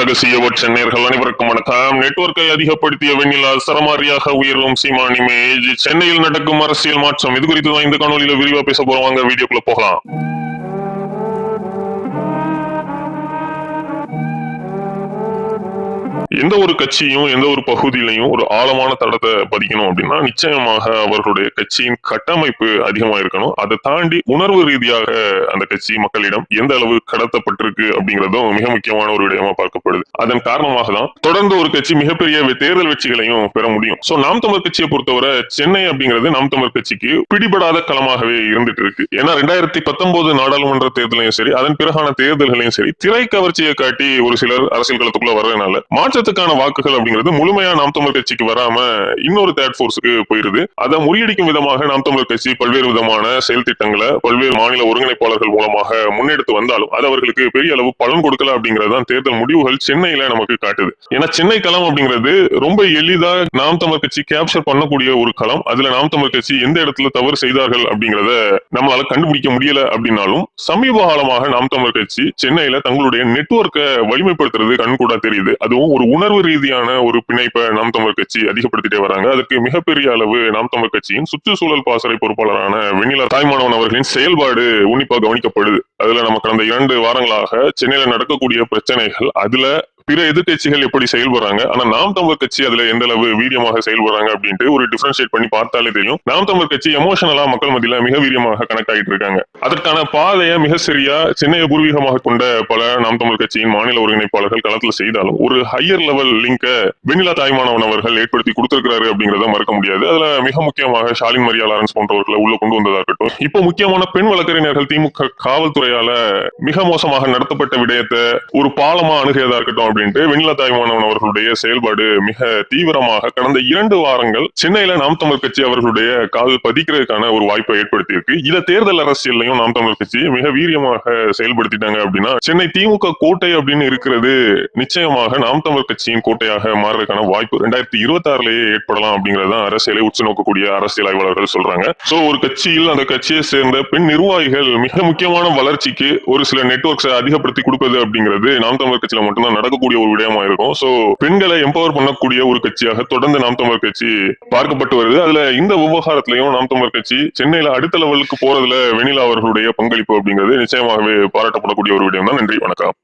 ரகசிய நேர்கள் அனைவருக்கும் வணக்கம். நெட்வொர்க்கை அதிகப்படுத்திய வெண்ணிலா சரமாரியாக உயரும் சீமான் இமேஜ் சென்னையில் நடக்கும் அரசியல் மாற்றம். இது குறித்து தான் இந்த காணொலியில விரிவா பேச போறோம். வாங்க வீடியோக்குள்ள போகலாம். எந்த ஒரு கட்சியும் எந்த ஒரு பகுதியிலையும் ஒரு ஆழமான தடத்தை பதிக்கணும் அப்படின்னா நிச்சயமாக அவர்களுடைய கட்சியின் கட்டமைப்பு அதிகமா இருக்கணும். அதை தாண்டி உணர்வு ரீதியாக அந்த கட்சி மக்களிடம் எந்த அளவு கடத்தப்பட்டிருக்கு அப்படிங்கறதும் மிக முக்கியமான ஒரு விடயமா பார்க்கப்படுது. அதன் காரணமாக தான் தொடர்ந்து ஒரு கட்சி மிகப்பெரிய தேர்தல் வெற்றிகளையும் பெற முடியும். சோ நாம் தமிழ் கட்சியை பொறுத்தவரை சென்னை அப்படிங்கிறது நாம் தமிழ் கட்சிக்கு பிடிபடாத களமாகவே இருந்துட்டு இருக்கு. ஏன்னா ரெண்டாயிரத்தி பத்தொன்பது நாடாளுமன்ற தேர்தலையும் சரி அதன் பிறகான தேர்தல்களையும் சரி திரை கவர்ச்சியை காட்டி ஒரு சிலர் அரசியல் களத்துக்குள்ள வர்றதுனால மாற்று மாற்றத்துக்கான வாக்குகள் அப்படிங்கிறது முழுமையா நாம் தமிழர் கட்சிக்கு வராம இன்னொரு தேர்ட் போர்ஸுக்கு போயிருது. அதை முறியடிக்கும் விதமாக நாம் தமிழ் கட்சி பல்வேறு விதமான செயல் திட்டங்களை பல்வேறு மாநில ஒருங்கிணைப்பாளர்கள் மூலமாக முன்னெடுத்து வந்தாலும் அது அவர்களுக்கு பெரிய அளவு பலன் கொடுக்கல அப்படிங்கிறது தான் தேர்தல் முடிவுகள் சென்னையில நமக்கு காட்டுது. ஏன்னா சென்னை களம் அப்படிங்கிறது ரொம்ப எளிதா நாம் தமிழர் கட்சி கேப்சர் பண்ணக்கூடிய ஒரு களம். அதுல நாம் தமிழர் கட்சி எந்த இடத்துல தவறு செய்தார்கள் அப்படிங்கறத நம்மளால கண்டுபிடிக்க முடியல அப்படின்னாலும் சமீப காலமாக நாம் தமிழ் கட்சி சென்னையில தங்களுடைய நெட்வொர்க்கை வலிமைப்படுத்துறது கண்கூடா தெரியுது. அதுவும் ஒரு உணர்வு ரீதியான ஒரு பிணைப்பை நாம் தமிழர் கட்சி அதிகப்படுத்திட்டே வராங்க. அதற்கு மிகப்பெரிய அளவு நாம் தமிழர் கட்சியின் சுற்றுச்சூழல் பாசறை பொறுப்பாளரான வெண்ணிலா தாய்மானவன் அவர்களின் செயல்பாடு உன்னிப்பாக கவனிக்கப்படுது. அதுல நம்ம கடந்த இரண்டு வாரங்களாக சென்னையில நடக்கக்கூடிய பிரச்சனைகள் அதுல பிற எதிர்கட்சிகள் எப்படி செயல்படுறாங்க ஆனா நாம் தமிழர் கட்சி அதுல எந்த அளவு வீரியமாக செயல்படுறாங்க அப்படின்ட்டு ஒரு டிஃபரன்ஷியேட் பண்ணி பார்த்தாலே தெரியும். நாம் தமிழர் கட்சி எமோஷனலா மக்கள் மத்தியில மிக வீரியமாக கனெக்ட் ஆகிட்டு இருக்காங்க. அதற்கான பாதையை மிக சரியா சென்னையை பூர்வீகமாக கொண்ட பல நாம் தமிழ் கட்சியின் மாநில ஒருங்கிணைப்பாளர்கள் களத்துல செய்தாலும் ஒரு ஹையர் லெவல் லிங்க வெண்ணிலா தாய்மானவன் அவர்கள் ஏற்படுத்தி கொடுத்திருக்கிறாரு அப்படிங்கறத மறக்க முடியாது. அதுல மிக முக்கியமாக ஷாலின் மரியா லாரன்ஸ் போன்றவர்களை உள்ள கொண்டு வந்ததா இருக்கட்டும். இப்போ முக்கியமான பெண் வழக்கறிஞர்கள் திமுக காவல்துறையால மிக மோசமாக நடத்தப்பட்ட விடயத்தை ஒரு பாலமா அணுகியதா இருக்கட்டும். அப்படின்ட்டு வெண்ணிலா தாய்மானவன் அவர்களுடைய செயல்பாடு மிக தீவிரமாக கடந்த இரண்டு வாரங்கள் சென்னையில நாம் தமிழ் கட்சி அவர்களுடைய கால் பதிக்கிறதுக்கான ஒரு வாய்ப்பை ஏற்படுத்தி இருக்கு இதை தேர்தல் அரசியல்லையும் நாம் தமிழ் கட்சி மிக வீரியமாக செயல்படுத்திட்டாங்க அப்படின்னா சென்னை திமுக கோட்டை அப்படின்னு இருக்கிறது நிச்சயமாக நாம் தமிழ் கட்சியின் கோட்டையாக மாறுறதுக்கான வாய்ப்பு ரெண்டாயிரத்தி இருபத்தி ஆறுலயே ஏற்படலாம் அப்படிங்கறதான் அரசியலை உற்று நோக்கக்கூடிய அரசியல் ஆய்வாளர்கள் சொல்றாங்க. சோ ஒரு கட்சியில் அந்த கட்சியை சேர்ந்த பெண் நிர்வாகிகள் மிக முக்கியமான வளர்ச்சிக்கு ஒரு சில நெட்ஒர்க்ஸை அதிகப்படுத்தி கொடுப்பது அப்படிங்கிறது நாம் தமிழ் கட்சியில மட்டும்தான் இருக்கக்கூடிய ஒரு விடயமா இருக்கும். சோ பெண்களை எம்பவர் பண்ணக்கூடிய ஒரு கட்சியாக தொடர்ந்து நாம் தமிழர் கட்சி பார்க்கப்பட்டு வருது. அதுல இந்த விவகாரத்திலையும் நாம் தமிழர் கட்சி சென்னையில அடுத்த லெவலுக்கு போறதுல வெண்ணிலா அவர்களுடைய பங்களிப்பு அப்படிங்கிறது நிச்சயமாகவே பாராட்டப்படக்கூடிய ஒரு விடயம் தான் நன்றி வணக்கம்.